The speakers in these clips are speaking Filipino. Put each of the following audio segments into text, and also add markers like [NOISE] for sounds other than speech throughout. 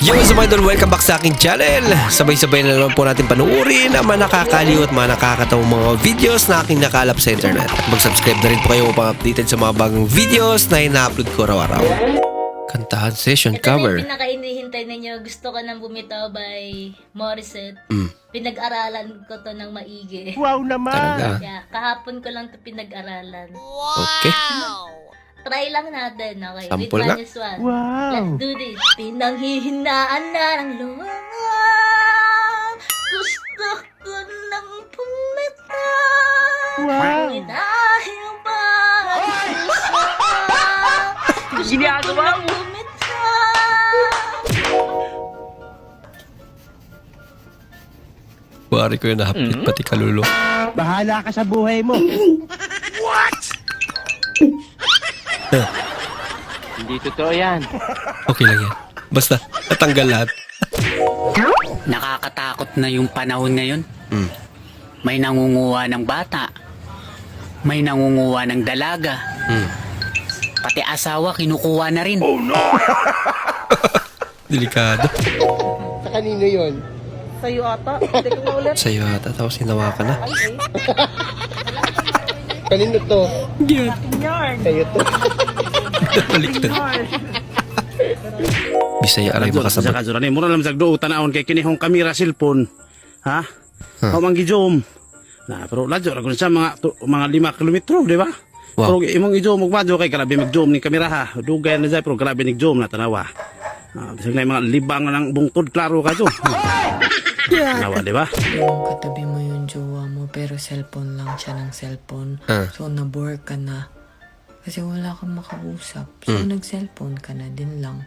Yo, sa mga idol, welcome back sa aking channel. Sabay-sabay na naman po natin panuorin ang mga nakakaliw at mga nakakatawang mga videos na aking nakalap sa internet. At mag-subscribe na rin po kayo upang updated sa mga bagong videos na ina-upload ko araw-araw. Kantahan session Ito na cover. yung pinaka-inihintay ninyo. Gusto ka nang bumitaw by Morissette. Mm, Pinag-aralan ko to ng maigi. Wow naman! talaga. Kaya kahapon ko lang to pinag-aralan. Okay. Try lang natin, okay? Sample With nga. minus one. Wow! Let's do this. Pinanghihinaan na ng luwang. Gusto ko nang bumitaw. Wow! Dahil ba Gusto ko nang bumitaw. Bari ko yung nahapit pati kalulo. Bahala ka sa buhay mo! [LAUGHS] Hindi totoo yan. Okay lang yan. Basta, natanggal lahat. Nakakatakot na yung panahon ngayon. Mm. May nangunguha ng bata. May nangunguha ng dalaga. Mm. Pati asawa kinukuha na rin. [LAUGHS] Delikado. Sa kanino yon? Sa'yo ata, tapos hinawa ka na. Kanino to? Sa'yo to? Baliktad. Bisaya aray Sa makasabot. kazura ni mura lang sagdo tanawon kay kinihong kamera cellphone. Ha? Huh. Huh. mangi zoom. Na pero ladyo ra kun sa mga tu, mga 5 kilometro, di ba? Wow. Pero imong i-zoom og madyo kay grabe mag-zoom ni kamera ha. Dugay na dai pero grabe ni zoom na tanawa. Ah, bisag na yung mga libang ng bungtod klaro ka jo. [LAUGHS] Tanawa, di ba? katabi mo yung jowa mo pero cellphone lang siya ng cellphone. Ah. So, nabore ka na. Kasi wala kang makausap. So, Hmm. nag-cellphone ka na din lang.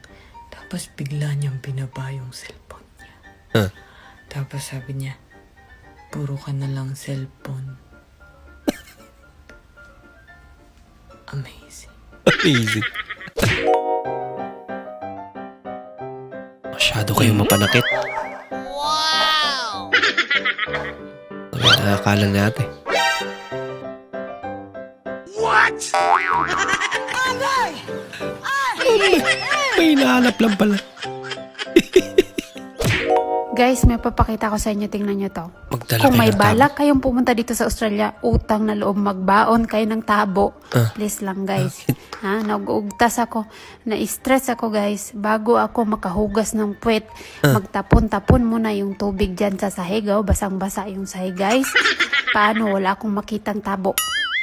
Tapos, bigla niyang binaba yung cellphone niya. Ah. Tapos, sabi niya, puro ka na lang cellphone. [LAUGHS] Amazing. Amazing. Masyado kayong mapanakit. Wow! Nakakala natin. What? [LAUGHS] May hinahanap lang pala. Guys, may papakita ko sa inyo. Tingnan nyo to. Magdala Kung may balak kayong pumunta dito sa Australia, utang na loob, magbaon kayo ng tabo. Ah. Please lang, guys. ha, nag-ugtas ako. Na-stress ako, guys. Bago ako makahugas ng puwet, Ah. magtapon-tapon muna yung tubig dyan sa sahig. Oh. Basang-basa yung sahig, guys. [LAUGHS] Paano? Wala akong makitang tabo.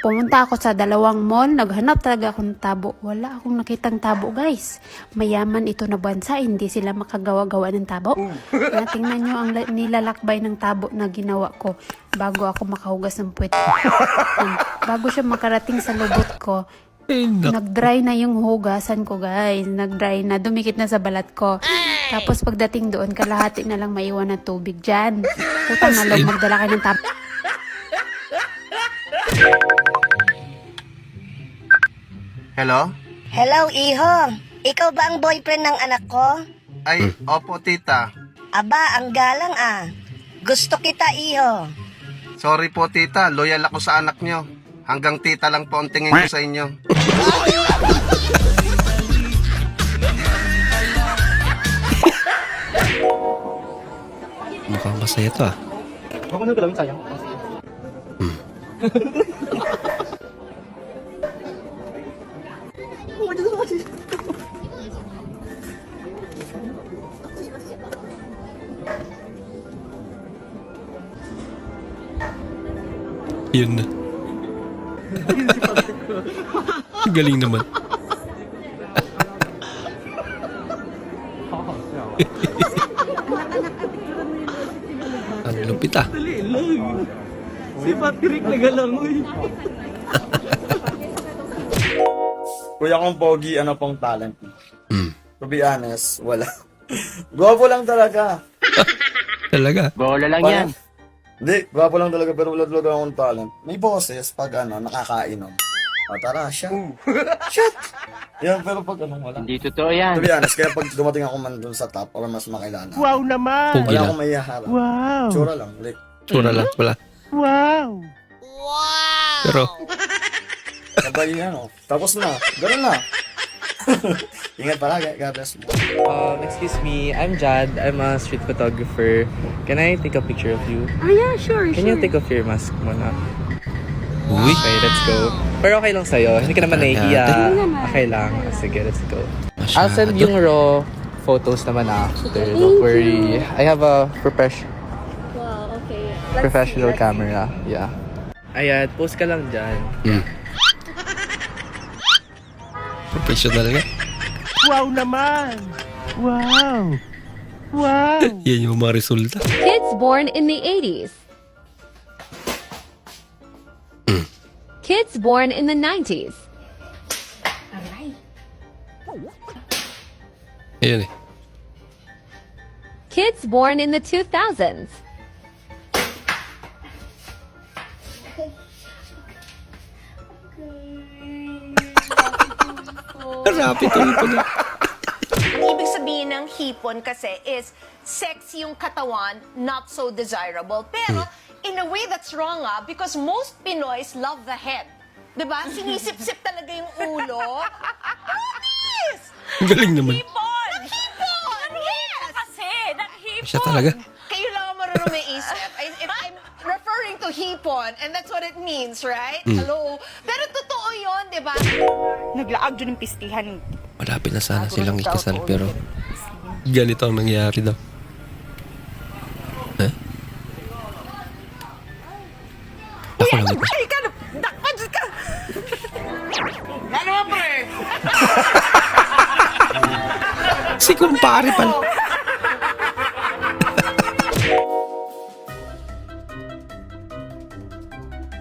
Pumunta ako sa dalawang mall, naghanap talaga ako ng tabo. Wala akong nakitang tabo, guys. Mayaman ito na bansa, hindi sila makagawa-gawa ng tabo. Na, tingnan nyo ang la- nilalakbay ng tabo na ginawa ko bago ako makahugas ng puwet. Yan. bago siya makarating sa lubot ko, Eh, nag-dry na yung hugasan ko, guys. Nag-dry na, dumikit na sa balat ko. Tapos pagdating doon, kalahati na lang maiwan ng tubig dyan. Utang na magdala kayo ng tabo. Hello? Hello, Iho. Ikaw ba ang boyfriend ng anak ko? Ay, opo tita. Aba, ang galang ah. Gusto kita, Iho. Sorry po tita, loyal ako sa anak nyo. Hanggang tita lang po ang tingin ko sa inyo. [LAUGHS] Mukhang masaya to ah. [LAUGHS] Yun na. Galing naman. Ang lupit ah. Si Patrick nagalangoy. Kuya kong pogi, ano pong talent? Mm. To be honest, wala. [LAUGHS] Gwapo lang talaga. [LAUGHS] Talaga. Bola lang Wala. yan. Hindi, gwapo lang talaga pero wala talaga akong talent. May boses pag ano, nakakainom. O tara, shot. [LAUGHS] shot! Yan, pero pag ano, wala. Hindi totoo yan. To be honest, kaya pag dumating ako man dun sa top or mas makilala, Wow naman! Pogi wala lang. akong maiharap. Wow! Tsura lang, like, Tsura lang. Wala. Wow! Pero, sabay yan, oh. Tapos na, ganun na. [LAUGHS] Ingat palagi. God bless mo. Um, excuse me, I'm Jad. I'm a street photographer. Can I take a picture of you? Oh yeah, sure, Can you take off your mask muna? Uy, Okay, let's go. Pero okay lang sa'yo. Hindi ka naman nahihiya. Okay lang. Sige, let's go. I'll send yung raw photos naman after. Don't worry. I have a professional Wow, okay. professional camera. Yeah. Ayan, post ka lang dyan. Mm. Professional nga. Wow naman! Wow! Wow! [LAUGHS] Yan yung mga resulta. Kids born in the 80s. Kids born in the 90s. Ayun eh. Kids born in the 2000s. Rapid tuloy pa. Ang [LAUGHS] ibig sabihin ng hipon kasi is sexy yung katawan, not so desirable. Pero in a way that's wrong ah because most Pinoys love the head. 'Di ba? Sinisip-sip talaga yung ulo. Promise! Galing naman. Hipon! Hipon! Yes! Kasi, Siya talaga. Kayo lang ang marunong may isip. I, if I'm referring to hipon, and that's what it means, right? Hello? Pero totoo yun, di ba? Naglaag dyan yung pistihan. Malapit na sana silang ikasal pero ganito ang nangyayari daw. Eh? Ako lang ito. Ay, ka na! Dakpan ka! Ano pre? [LAUGHS] Si kumpare pala.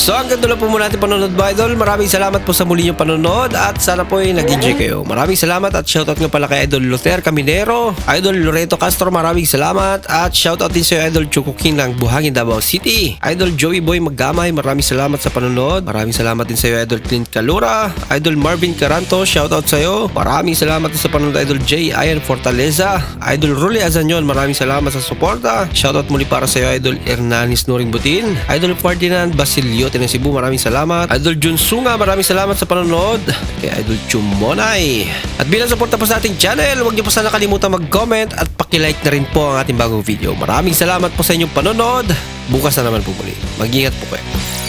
So hanggang doon lang po muna natin panonood ba idol. Maraming salamat po sa muli niyong panonood at sana po ay nag-enjoy kayo. Maraming salamat at shoutout nga pala kay Idol Luther Caminero, Idol Loreto Castro, maraming salamat at shoutout din sa Idol Choco King ng Buhangin Davao City. Idol Joey Boy Maggamay, maraming salamat sa panonood. Maraming salamat din sa iyo Idol Clint Calura, Idol Marvin Caranto, shoutout sa iyo. Maraming salamat din sa panonood Idol J. Ian Fortaleza, Idol Ruli Azanyon, maraming salamat sa suporta. Shoutout muli para sa iyo Idol Hernanis Noring Butin, Idol Ferdinand Basilio ng Cebu, maraming salamat. Idol Jun Sunga, maraming salamat sa panonood. Kay Idol Chumonay. At bilang suporta po sa ating channel, huwag niyo po sana kalimutan mag-comment at pakilike na rin po ang ating bagong video. Maraming salamat po sa inyong panonood. Bukas na naman po muli. Mag-ingat po kayo.